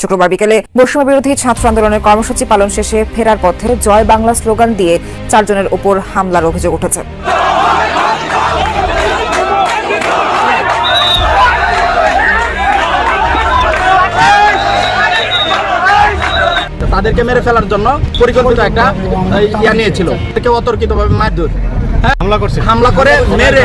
শুক্রবার বিকেলে বৈষম্য বিরোধী ছাত্র আন্দোলনের কর্মসূচি পালন শেষে ফেরার পথে জয় বাংলা স্লোগান দিয়ে চারজনের উপর হামলার অভিযোগ উঠেছে। তাদেরকে মেরে ফেলার জন্য পরিকল্পিত একটা ইয়া নিয়েছিল। কেউ অতর্কিতভাবে মারধর। হামলা করছে। হামলা করে মেরে।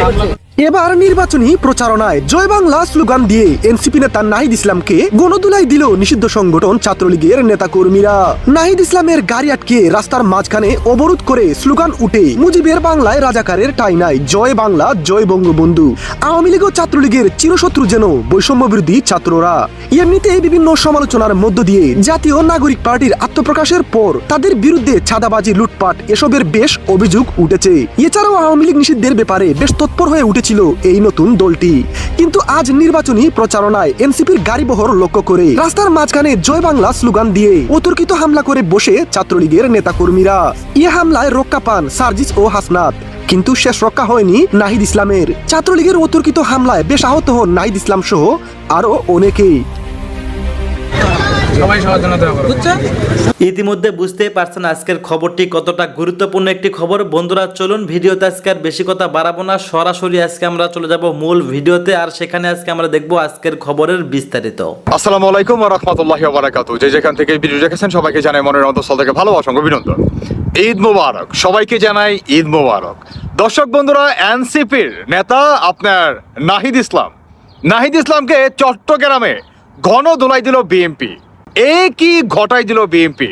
এবার নির্বাচনী প্রচারণায় জয় বাংলা স্লোগান দিয়ে এনসিপি নেতা নাহিদ ইসলামকে গণদুলাই দিল নিষিদ্ধ সংগঠন ছাত্রলীগের নেতাকর্মীরা। নাহিদ ইসলামের গাড়ি আটকে রাস্তার মাঝখানে অবরোধ করে স্লোগান উঠে মুজিবের বাংলায় রাজাকারের ঠাই নাই জয় বাংলা, জয় বঙ্গবন্ধু। আওয়ামী লীগ ও ছাত্রলীগের চিরশত্রু যেন বৈষম্য বিরোধী ছাত্ররা। এমনিতে বিভিন্ন সমালোচনার মধ্য দিয়ে জাতীয় নাগরিক পার্টির আত্মপ্রকাশের পর তাদের বিরুদ্ধে ছাদাবাজি, লুটপাট, এসবের বেশ অভিযোগ উঠেছে। এছাড়াও আওয়ামী লীগ নিষিদ্ধের ব্যাপারে বেশ তৎপর হয়ে উঠেছিল এই নতুন দলটি। কিন্তু আজ নির্বাচনী প্রচারণায় এনসিপির গাড়িবহর লক্ষ্য করে রাস্তার মাঝখানে জয় বাংলা স্লোগান দিয়ে অতর্কিত হামলা করে বসে ছাত্রলীগের নেতাকর্মীরা। এ হামলায় রক্ষা পান সার্জিস ও হাসনাত। কিন্তু শেষ রক্ষা হয়নি নাহিদ ইসলামের। ছাত্রলীগের অতর্কিত হামলায় বেশ আহত হন নাহিদ ইসলাম সহ আরও অনেকেই। ইতিমধ্যে বুঝতেই পারছেন আজকের খবরটি কতটা গুরুত্বপূর্ণ একটি খবর। বন্ধুরা চলুন ভিডিওতে আজকে আর বেশি কথা বাড়াবো না। সরাসরি আজকে আমরা চলে যাব মূল ভিডিওতে আর সেখানে আজকে আমরা দেখব আজকের খবরের বিস্তারিত। আসসালামু আলাইকুম ওয়া রাহমাতুল্লাহি ওয়া বারাকাতুহু। যে যেখান থেকে ভিডিও দেখেছেন সবাইকে জানাই মনের অন্তঃস্থল থেকে ভালোবাসা ও অভিনন্দন। ঈদ মোবারক সবাইকে জানাই ঈদ মোবারক। দর্শক বন্ধুরা এনসিপির নেতা আপনার নাহিদ ইসলাম। নাহিদ ইসলামকে চট্টগ্রামে ঘন দোলাই দিল বিএমপি এ কি ঘটাই দিল বিএনপি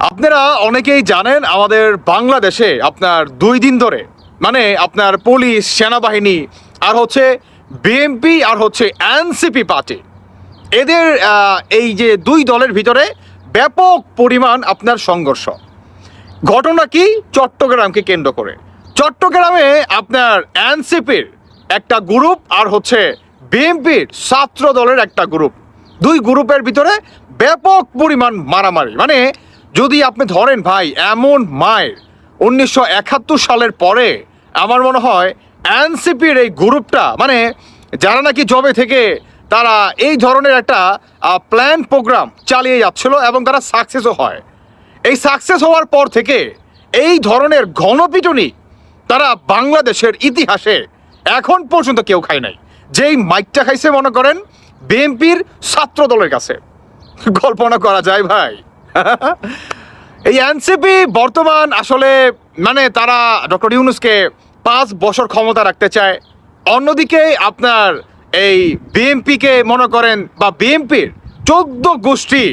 আপনারা অনেকেই জানেন আমাদের বাংলাদেশে আপনার দুই দিন ধরে মানে আপনার পুলিশ, সেনাবাহিনী, আর হচ্ছে বিএমপি আর হচ্ছে এনসিপি পার্টি। এদের এই যে দুই দলের ভিতরে ব্যাপক পরিমাণ আপনার সংঘর্ষ। ঘটনা কি? চট্টগ্রামকে কেন্দ্র করে। চট্টগ্রামে আপনার এনসিপির একটা গ্রুপ আর হচ্ছে বিএনপির ছাত্র দলের একটা গ্রুপ দুই গ্রুপের ভিতরে ব্যাপক পরিমাণ মারামারি। মানে যদি আপনি ধরেন ভাই, এমন মায়ের উনিশশো একাত্তর সালের পরে আমার মনে হয় এনসিপির এই গ্রুপটা মানে যারা নাকি জবে থেকে, তারা এই ধরনের একটা প্ল্যান প্রোগ্রাম চালিয়ে যাচ্ছিল এবং তারা সাকসেসও হয়। এই সাকসেস হওয়ার পর থেকে এই ধরনের ঘনপিটুনি তারা বাংলাদেশের ইতিহাসে এখন পর্যন্ত কেউ খায় নাই। যেই মাইকটা খাইছে মনে করেন বিএনপির ছাত্র দলের কাছে। কল্পনা করা যায় ভাই। এই এনসিপি বর্তমান আসলে মানে তারা ডক্টর ইউনুসকে পাঁচ বছর ক্ষমতা রাখতে চায়। অন্যদিকে আপনার এই বিএমপিকে মনে করেন বা বিএমপির চোদ্দ গোষ্ঠী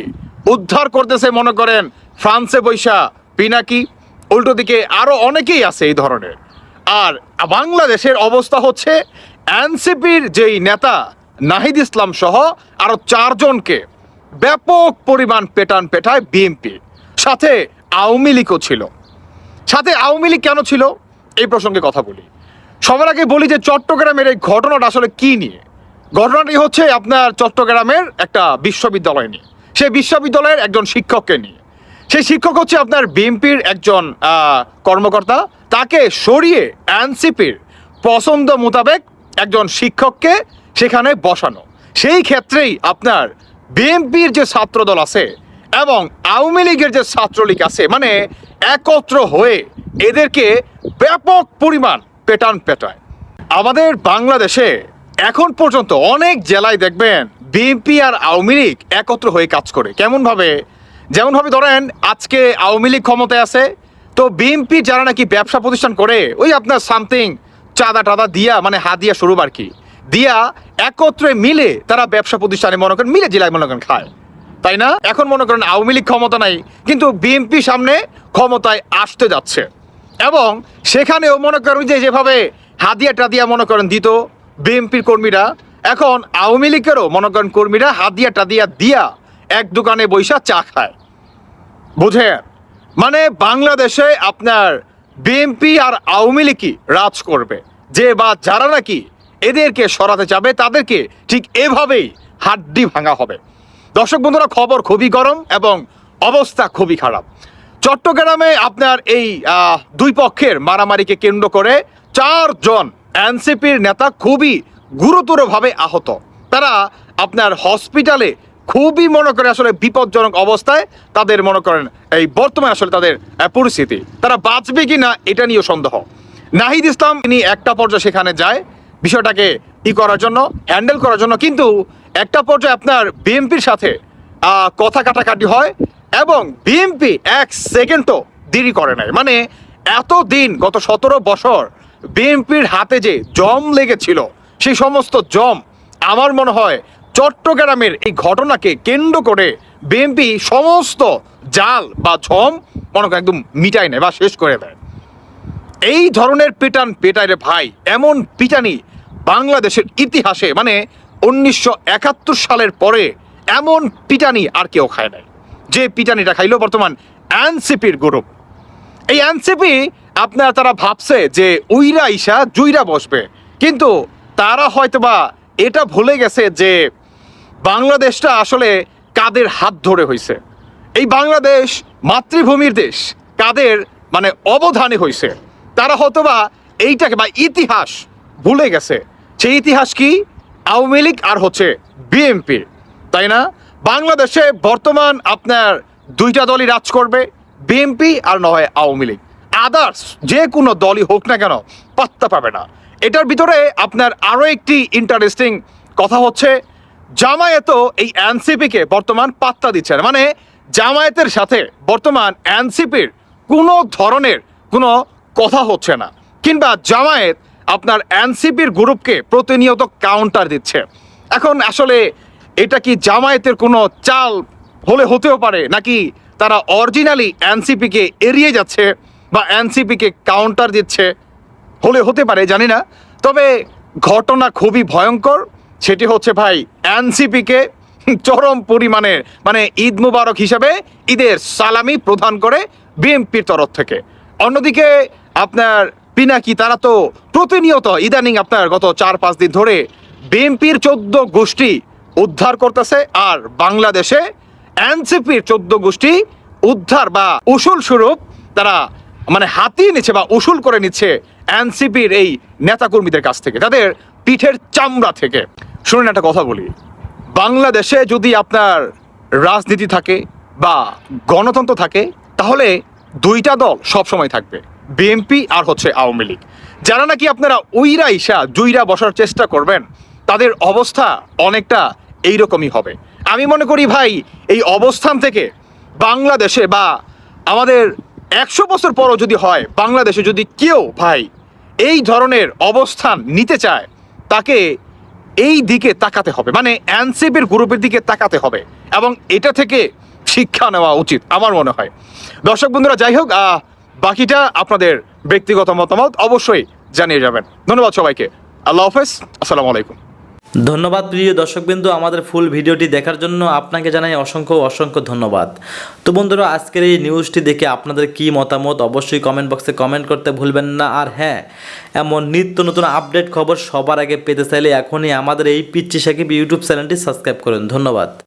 উদ্ধার করতেছে মনে করেন ফ্রান্সে বৈশা পিনাকি। উল্টো দিকে আরও অনেকেই আছে এই ধরনের। আর বাংলাদেশের অবস্থা হচ্ছে এনসিপির যেই নেতা নাহিদ ইসলাম সহ আরও চারজনকে ব্যাপক পরিমাণ পেটান পেটায় বিএনপি সাথে আওয়ামী লীগও ছিল। সাথে আওয়ামী লীগ কেন ছিল? এই প্রসঙ্গে কথা বলি। সবার আগে বলি যে চট্টগ্রামের এই ঘটনাটা আসলে কি নিয়ে? ঘটনাটি হচ্ছে আপনার চট্টগ্রামের একটা বিশ্ববিদ্যালয় নিয়ে। সেই বিশ্ববিদ্যালয়ের একজন শিক্ষককে নিয়ে। সেই শিক্ষক হচ্ছে আপনার বিএনপির একজন কর্মকর্তা। তাকে সরিয়ে এনসিপির পছন্দ মোতাবেক একজন শিক্ষককে সেখানে বসানো। সেই ক্ষেত্রেই আপনার বিএনপির যে ছাত্রদল আছে এবং আওয়ামী লীগের যে ছাত্রলীগ আছে মানে একত্র হয়ে এদেরকে ব্যাপক পরিমাণ পেটান পেটায়। আমাদের বাংলাদেশে এখন পর্যন্ত অনেক জেলায় দেখবেন বিএনপি আর আওয়ামী লীগ একত্র হয়ে কাজ করে। কেমনভাবে? যেমনভাবে ধরেন, আজকে আওয়ামী লীগ ক্ষমতায় আছে, তো বিএনপি যারা নাকি ব্যবসা প্রতিষ্ঠান করে, ওই আপনার সামথিং চাঁদা টাদা দিয়া মানে হাদিয়া শুরু আর কি। দিয়া একত্রে মিলে তারা ব্যবসা প্রতিষ্ঠানে মনে করেন মিলে জেলায় মনে করেন খায়। তাই না? এখন মনে করেন আওয়ামী লীগ ক্ষমতা নাই, কিন্তু বিএনপি সামনে ক্ষমতায় আসতে যাচ্ছে। এবং সেখানেও মনে করেন যে যেভাবে হাদিয়া টাদিয়া মনে করেন দিত বিএনপির কর্মীরা, এখন আওয়ামী লীগেরও মনে করেন কর্মীরা হাদিয়া টাদিয়া দিয়া এক দোকানে বৈশা চা খায়। বুঝে মানে বাংলাদেশে আপনার বিএনপি আর আওয়ামী লীগই রাজ করবে। যে বা যারা নাকি এদেরকে সরাতে যাবে, তাদেরকে ঠিক এভাবেই হাড্ডি ভাঙা হবে। দর্শক বন্ধুরা, খবর খুবই গরম এবং অবস্থা খুবই খারাপ। চট্টগ্রামে আপনার এই দুই পক্ষের মারামারিকে কেন্দ্র করে চারজন এনসিপির নেতা খুবই গুরুতরভাবে আহত। তারা আপনার হসপিটালে খুবই মনে করে আসলে বিপজ্জনক অবস্থায় তাদের মনে করেন এই বর্তমানে আসলে তাদের পরিস্থিতি। তারা বাঁচবে কি না এটা নিয়েও সন্দেহ। নাহিদ ইসলাম, তিনি একটা পর্যায়ে সেখানে যায়। বিষয়টাকে ই করার জন্য হ্যান্ডেল করার জন্য। কিন্তু একটা পর্যায়ে আপনার বিএমপির সাথে কথা কাটাকাটি হয় এবং বিএমপি এক সেকেন্ডও দেরি করে নাই। মানে এত দিন গত সতেরো বছর বিএনপির হাতে যে জম লেগেছিল, সেই সমস্ত জম, আমার মনে হয় চট্টগ্রামের এই ঘটনাকে কেন্দ্র করে বিএনপি সমস্ত জাল বা ঝম মনে একদম মিটাই নেয় বা শেষ করে দেয়। এই ধরনের পিটান পেটায় রে ভাই, এমন পিটানি বাংলাদেশের ইতিহাসে মানে উনিশশো একাত্তর সালের পরে এমন পিটানি আর কেউ খায় নাই। যে পিটানিটা খাইলো বর্তমান এনসিপির গ্রুপ। এই এনসিপি, আপনার তারা ভাবছে যে উইরা ইসা জুইরা বসবে। কিন্তু তারা হয়তোবা এটা ভুলে গেছে যে বাংলাদেশটা আসলে কাদের হাত ধরে হয়েছে এই বাংলাদেশ মাতৃভূমির দেশ, কাদের মানে অবধানে হয়েছে তারা হয়তোবা এইটাকে বা ইতিহাস ভুলে গেছে। সেই ইতিহাস কি? আওয়ামী লীগ আর হচ্ছে বিএনপি। তাই না? বাংলাদেশে বর্তমান আপনার দুইটা দলই রাজ করবে, বিএনপি আর নয় আওয়ামী লীগ। আদার্স যে কোনো দলই হোক না কেন, পাত্তা পাবে না। এটার ভিতরে আপনার আরও একটি ইন্টারেস্টিং কথা হচ্ছে, জামায়াতও এই এনসিপিকে বর্তমান পাত্তা দিচ্ছে না। মানে জামায়াতের সাথে বর্তমান এনসিপির কোনো ধরনের কোনো কথা হচ্ছে না। কিংবা জামায়াত আপনার এনসিপির গ্রুপকে প্রতিনিয়ত কাউন্টার দিচ্ছে। এখন আসলে এটা কি জামায়াতের কোনো চাল হলে হতেও পারে, নাকি তারা অরিজিনালি এনসিপিকে এড়িয়ে যাচ্ছে বা এনসিপিকে কাউন্টার দিচ্ছে হলে হতে পারে, জানি না। তবে ঘটনা খুবই ভয়ঙ্কর, সেটি হচ্ছে ভাই এনসিপিকে চরম পরিমাণে মানে ঈদ মুবারক হিসাবে ঈদের সালামি প্রদান করে বিএনপির তরফ থেকে। অন্যদিকে আপনার পিনাকি তারা তো প্রতিনিয়ত ইদানিং আপনার গত চার, পাঁচ দিন ধরে বিএনপির চোদ্দ গোষ্ঠী উদ্ধার করতেছে আর বাংলাদেশে এনসিপির চোদ্দ গোষ্ঠী উদ্ধার বা উসুল স্বরূপ তারা মানে হাতিয়ে নিচ্ছে বা উসুল করে নিচ্ছে এনসিপির এই নেতাকর্মীদের কাছ থেকে, তাদের পিঠের চামড়া থেকে। শুনুন একটা কথা বলি। বাংলাদেশে যদি আপনার রাজনীতি থাকে বা গণতন্ত্র থাকে, তাহলে দুইটা দল সবসময় থাকবে। বিএনপি আর হচ্ছে আওয়ামী লীগ। যারা নাকি আপনারা উইরা ইসা জুইরা বসার চেষ্টা করবেন, তাদের অবস্থা অনেকটা এইরকমই হবে। আমি মনে করি ভাই, এই অবস্থান থেকে বাংলাদেশে বা আমাদের একশো বছর পরও যদি হয়, বাংলাদেশে যদি কেউ ভাই এই ধরনের অবস্থান নিতে চায়, তাকে এই দিকে তাকাতে হবে। মানে এনসিপির গ্রুপের দিকে তাকাতে হবে। এবং এটা থেকে শিক্ষা নেওয়া উচিত, আমার মনে হয়। দর্শক বন্ধুরা, যাই হোক বাকিটা আপনাদের ব্যক্তিগত মতামত অবশ্যই জানিয়ে যাবেন। ধন্যবাদ সবাইকে। আল্লাহ হাফেজ, আসসালামু আলাইকুম। ধন্যবাদ প্রিয় দর্শকবিন্দু, আমাদের ফুল ভিডিওটি দেখার জন্য আপনাকে জানাই অসংখ্য অসংখ্য ধন্যবাদ। তো বন্ধুরা, আজকের এই নিউজটি দেখে আপনাদের কি মতামত, অবশ্যই কমেন্ট বক্সে কমেন্ট করতে ভুলবেন না। আর হ্যাঁ এমন নিত্য নতুন আপডেট খবর সবার আগে পেতে চাইলে এখনই আমাদের এই পিচ্ছি সাকিব ইউটিউব চ্যানেলটি সাবস্ক্রাইব করুন। ধন্যবাদ।